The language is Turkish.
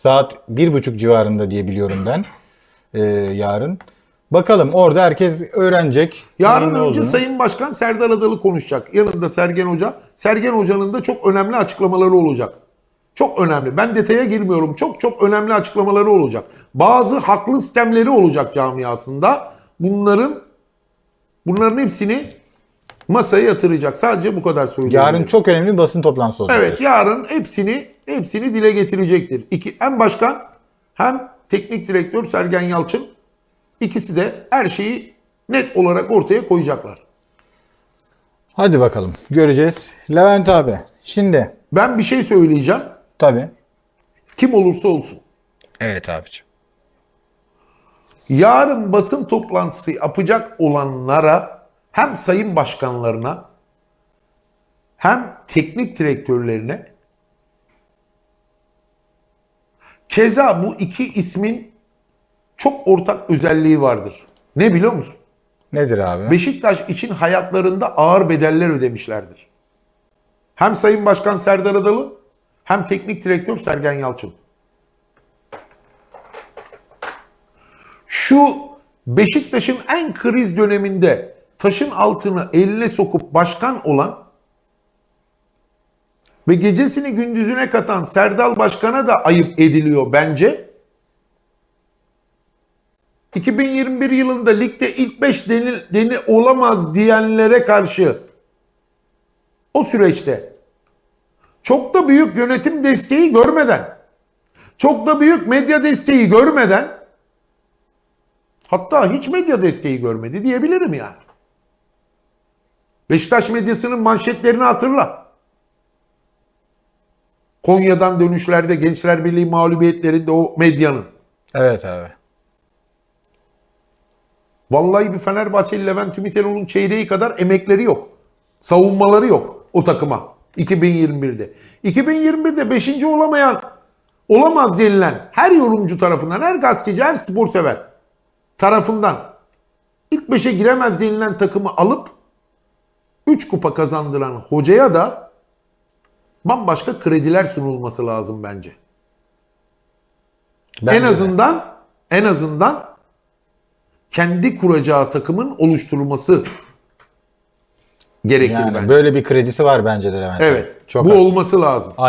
Saat bir buçuk civarında diye biliyorum ben. Ee, yarın. Bakalım orada herkes öğrenecek. Yarın önce olduğunu. Sayın Başkan Serdar Adalı konuşacak. Yanında Sergen Hoca. Sergen Hoca'nın da çok önemli açıklamaları olacak. Çok önemli. Ben detaya girmiyorum. Çok çok önemli açıklamaları olacak. Bazı haklı sistemleri olacak camiasında. Bunların bunların hepsini masaya yatıracak. Sadece bu kadar söyleyeyim. Yarın çok önemli basın toplantısı olacak. Evet yarın hepsini hepsini dile getirecektir. İki, hem başkan hem teknik direktör Sergen Yalçın ikisi de her şeyi net olarak ortaya koyacaklar. Hadi bakalım göreceğiz. Levent abi şimdi Ben bir şey söyleyeceğim. tabii. Kim olursa olsun. Evet abiciğim. Yarın basın toplantısı yapacak olanlara hem sayın başkanlarına hem teknik direktörlerine keza bu iki ismin çok ortak özelliği vardır. Ne biliyor musun? Nedir abi? Beşiktaş için hayatlarında ağır bedeller ödemişlerdir. Hem Sayın Başkan Serdar Adalı hem teknik direktör Sergen Yalçın. Şu Beşiktaş'ın en kriz döneminde taşın altını eline sokup başkan olan ve gecesini gündüzüne katan Serdal Başkan'a da ayıp ediliyor bence. 2021 yılında ligde ilk 5 deni, deni olamaz diyenlere karşı o süreçte çok da büyük yönetim desteği görmeden, çok da büyük medya desteği görmeden hatta hiç medya desteği görmedi diyebilirim yani. Beşiktaş medyasının manşetlerini hatırla. Konya'dan dönüşlerde Gençler Birliği mağlubiyetlerinde o medyanın. Evet abi. Vallahi bir Fenerbahçeli Levent Ümiteroğlu'nun çeyreği kadar emekleri yok. Savunmaları yok o takıma 2021'de. 2021'de 5. olamayan, olamaz denilen her yorumcu tarafından, her gazeteci, her spor sever tarafından ilk 5'e giremez denilen takımı alıp 3 kupa kazandıran hocaya da bambaşka krediler sunulması lazım bence. Bence en de. azından en azından kendi kuracağı takımın oluşturulması gerekir yani bence. böyle bir kredisi var bence de Levent. Evet. Çok bu haklısın. olması lazım. Aynen.